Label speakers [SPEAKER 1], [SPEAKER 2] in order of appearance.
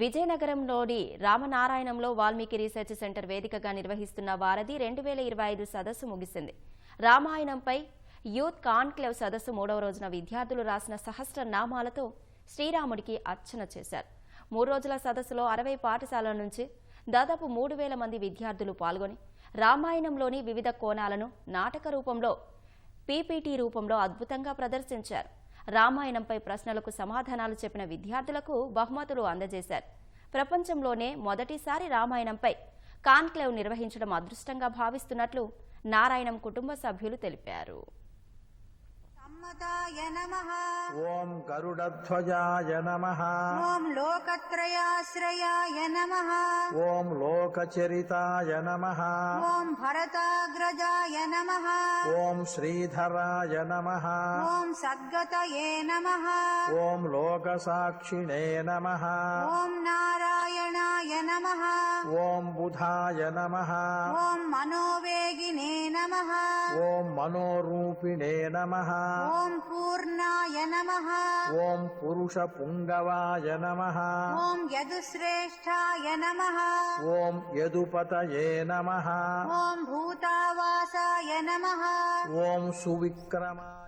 [SPEAKER 1] విజయనగరంలోని రామనారాయణంలో Valmiki research centre వేదికగా నిర్వహిస్తున్న వారధి రెండు వేల ఇరవై ఐదు సదస్సు ముగిసింది. రామాయణంపై యూత్ కాన్క్లేవ్ సదస్సు మూడవ రోజున విద్యార్థులు రాసిన సహస్ర నామాలతో శ్రీరాముడికి అర్చన చేశారు. మూడు రోజుల సదస్సులో అరవై పాఠశాలల నుంచి దాదాపు మూడు వేల మంది విద్యార్థులు పాల్గొని రామాయణంలోని వివిధ కోణాలను నాటక రూపంలో పీపీటీ రూపంలో అద్భుతంగా ప్రదర్శించారు. రామాయణంపై ప్రశ్నలకు సమాధానాలు చెప్పిన విద్యార్థులకు బహుమతులు అందజేశారు. ప్రపంచంలోనే మొదటిసారి రామాయణంపై కాన్క్లేవ్ నిర్వహించడం అదృష్టంగా భావిస్తున్నట్లు నారాయణం కుటుంబ సభ్యులు తెలిపారు.
[SPEAKER 2] సమ్మతాయ నమః
[SPEAKER 3] ఓం గరుడధ్వజాయ నమ
[SPEAKER 2] ఓం లోకత్రయాశ్రయాయ నమః
[SPEAKER 3] ఓం లోకచరితాయ నమ
[SPEAKER 2] ఓం భరతాగ్రజాయ నమః
[SPEAKER 3] ఓం శ్రీధరాయ నమ
[SPEAKER 2] ఓం సద్గతయే నమః
[SPEAKER 3] ఓం లోకసాక్షిణే నమ
[SPEAKER 2] ఓం నారాయణాయ నమః
[SPEAKER 3] ఓం బుధాయ నమ
[SPEAKER 2] ఓం మనోవేగినే నమః
[SPEAKER 3] ఓం మనోరూపిణే నమ.
[SPEAKER 2] ఓం పూర్ణాయ నమః.
[SPEAKER 3] ఓం పురుష పుంగవాయ నమ.
[SPEAKER 2] ఓం యదుశ్రేష్ఠాయ నమః.
[SPEAKER 3] ఓం యదుపతయే నమ.
[SPEAKER 2] ఓం భూతావాసాయ నమః.
[SPEAKER 3] ఓం సువిక్రమాయ